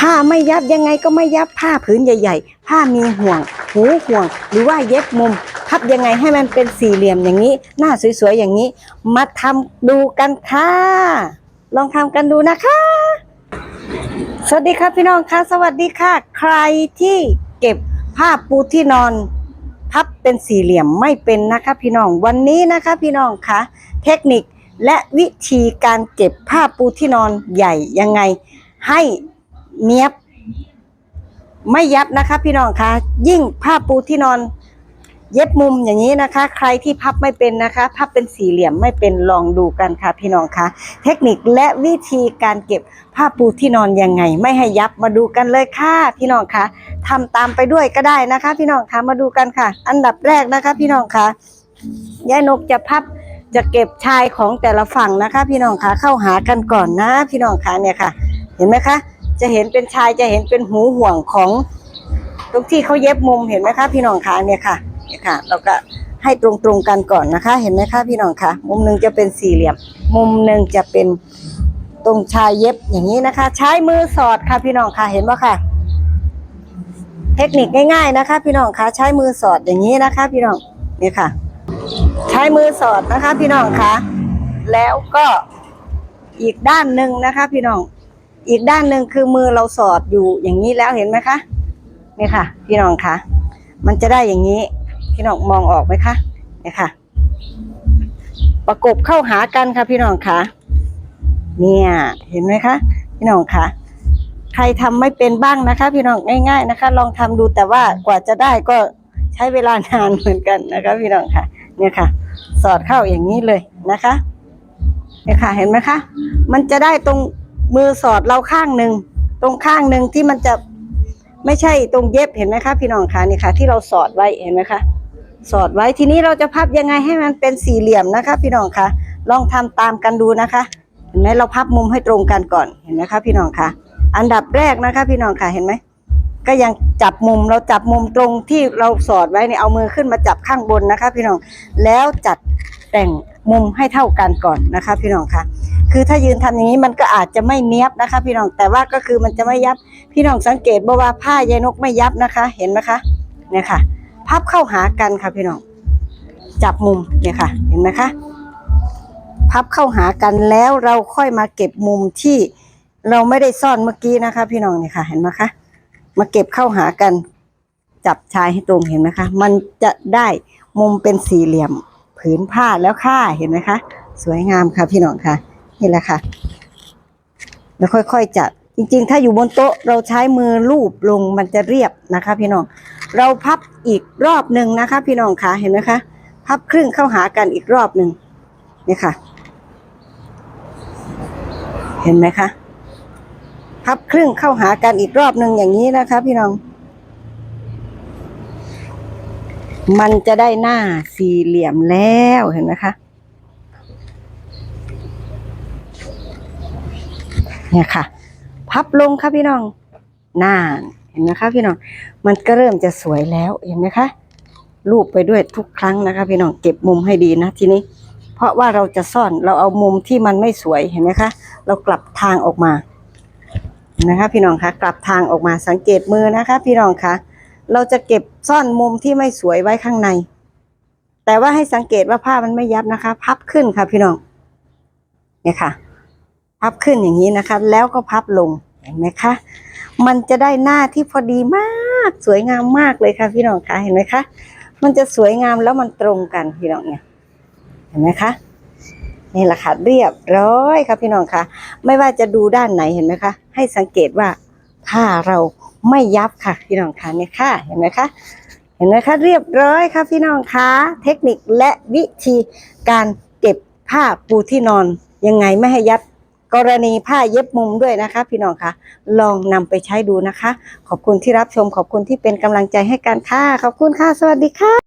ผ้าไม่ยับยังไงก็ไม่ยับผ้าผืนใหญ่ ๆ ผ้ามีห่วง หูห่วง หรือว่าเย็บมุมพับยังไงให้มันเป็นสี่เหลี่ยมอย่างนี้ หน้าสวยๆอย่างนี้ มาทำดูกันค่ะ ลองทำกันดูนะคะ สวัสดีครับพี่น้องค่ะ สวัสดีค่ะ ใครที่เก็บผ้าปูที่นอน พับเป็นสี่เหลี่ยมไม่เป็นนะคะพี่น้องวันนี้นะคะพี่น้องคะเทคนิคและวิธีการเก็บผ้าปูที่นอนใหญ่ยังไง ให้ เนียบ ไม่ยับนะคะ พี่น้องคะยิ่งผ้าปูที่นอน เย็บมุมอย่างนี้นะคะ ใครที่พับไม่เป็นนะคะพับเป็นสี่เหลี่ยมไม่เป็นลองดูกันค่ะ พี่น้องคะเทคนิคและวิธีการเก็บผ้าปูที่นอนยังไง ไม่ให้ยับมาดูกันเลยค่ะ พี่น้องคะทำตามไปด้วยก็ได้นะคะ พี่น้องคะมาดูกันค่ะ อันดับแรกนะคะ พี่น้องคะยายนกจะพับจะเก็บชายของแต่ละฝั่งนะคะ พี่น้องคะเข้าหากันก่อนนะ พี่น้องคะเนี่ยค่ะ เห็นไหมคะ จะเห็นเป็นชายจะเห็นเป็นหูห่วงของตรงที่เขาเย็บมุมเห็นไหมคะ พี่น้องคะเนี่ยค่ะเนี่ยค่ะ เราก็ให้ตรงๆกันก่อนนะคะ เห็นไหมคะพี่น้องคะมุมหนึ่งจะเป็นสี่เหลี่ยม มุมหนึ่งจะเป็นตรงชายเย็บอย่างนี้นะคะ ใช้มือสอดค่ะพี่น้องค่ะเห็นปะค่ะ เทคนิคง่าย ๆนะคะ พี่น้องคะใช้มือสอดอย่างนี้นะคะ พี่น้องเนี่ยค่ะ ใช้มือสอดนะคะ พี่น้องคะแล้วก็อีกด้านหนึ่งนะคะ พี่น้อง อีกด้านหนึ่งคือมือเราสอดอยู่อย่างนี้แล้วเห็นไหมคะนี่ค่ะ พี่น้องคะมันจะได้อย่างนี้ พี่น้องมองออกไหมคะนี่ค่ะ ประกบเข้าหากันค่ะ พี่น้องคะเนี่ยเห็นไหมคะ พี่น้องคะใครทำไม่เป็นบ้างนะคะ พี่น้องง่าย ๆนะคะ ลองทำดูแต่ว่ากว่าจะได้ก็ใช้เวลานานเหมือนกันนะคะ พี่น้องค่ะ เนี่ยค่ะ สอดเข้าอย่างนี้เลยนะคะเนี่ยค่ะ เห็นไหมคะ มันจะได้ตรง มือสอดเราข้างหนึ่งตรงข้างหนึ่งที่มันจะไม่ใช่ตรงเย็บเห็นไหมคะ พี่น้องคะนี่ค่ะ ที่เราสอดไว้เห็นไหมคะสอดไว้ทีนี้เราจะพับยังไงให้มันเป็นสี่เหลี่ยมนะคะ พี่น้องคะลองทำตามกันดูนะคะ เห็นไหมเราพับมุมให้ตรงกันก่อนเห็นไหมคะพี่น้องคะอันดับแรกนะคะ พี่น้องคะเห็นไหมก็ยังจับมุมเราจับมุมตรงที่เราสอดไว้เนี่ยเอามือขึ้นมาจับข้างบนนะคะ พี่น้องแล้วจัดแต่งมุมให้เท่ากันก่อนนะคะ พี่น้องคะ คือถ้ายืนทำอย่างนี้มันก็อาจจะไม่เนี้ยบนะคะ พี่น้องแต่ว่าก็คือมันจะไม่ยับ พี่น้องสังเกตบ่ว่าผ้ายายนกไม่ยับนะคะ เห็นไหมคะเนี่ยค่ะพับเข้าหากันค่ะพี่น้อง จับมุมเนี่ยค่ะ เห็นไหมคะพับเข้าหากันแล้วเราค่อยมาเก็บมุมที่เราไม่ได้ซ่อนเมื่อกี้นะคะ พี่น้องเนี่ยค่ะ เห็นไหมคะมาเก็บเข้าหากัน จับชายให้ตรงเห็นไหมคะ มันจะได้มุมเป็นสี่เหลี่ยม ผืนผ้าแล้วค่าเห็นไหมคะ สวยงามค่ะพี่น้องค่ะ นี่แหละค่ะแล้วค่อยๆจัด จริง ๆ ถ้าอยู่บนโต๊ะเราใช้มือลูบลงมันจะเรียบนะคะ พี่น้อง เราพับอีกรอบหนึ่งนะคะ พี่น้องคะเห็นไหมคะ พับครึ่งเข้าหากันอีกรอบหนึ่งนี่ค่ะ เห็นไหมคะ พับครึ่งเข้าหากันอีกรอบหนึ่งอย่างนี้นะคะ พี่น้อง มันจะได้หน้าสี่เหลี่ยมแล้วเห็นไหมคะ เนี่ยค่ะ พับลงค่ะพี่น้องน่านเห็นไหมคะพี่น้อง มันก็เริ่มจะสวยแล้วเห็นไหมคะรูปไปด้วยทุกครั้งนะคะ พี่น้องเก็บมุมให้ดีนะทีนี้ เพราะว่าเราจะซ่อนเราเอามุมที่มันไม่สวยเห็นไหมคะเรากลับทางออกมานะคะ พี่น้องคะกลับทางออกมาสังเกตมือนะคะ พี่น้องคะเราจะเก็บซ่อนมุมที่ไม่สวยไว้ข้างใน แต่ว่าให้สังเกตว่าผ้ามันไม่ยับนะคะ พับขึ้นค่ะพี่น้องเนี่ยค่ะ พับขึ้นอย่างนี้นะคะ แล้วก็พับลงเห็นไหมคะมันจะได้หน้าที่พอดีมากสวยงามมากเลยค่ะพี่น้องคะเห็นไหมคะมันจะสวยงามแล้วมันตรงกันพี่น้องเนี่ยเห็นไหมคะนี่แหละค่ะเรียบร้อยค่ะพี่น้องคะไม่ว่าจะดูด้านไหนเห็นไหมคะ ให้สังเกตว่าผ้าเราไม่ยับค่ะพี่น้องคะเนี่ยค่ะเห็นไหมคะเห็นไหมคะเรียบร้อยค่ะพี่น้องคะเทคนิคและวิธีการเก็บผ้าปูที่นอนยังไงไม่ให้ยับ กรณีผ้าเย็บมุมด้วยนะคะ พี่น้องคะลองนำไปใช้ดูนะคะ ขอบคุณที่รับชมขอบคุณที่เป็นกำลังใจให้กันค่ะขอบคุณค่ะ สวัสดีค่ะ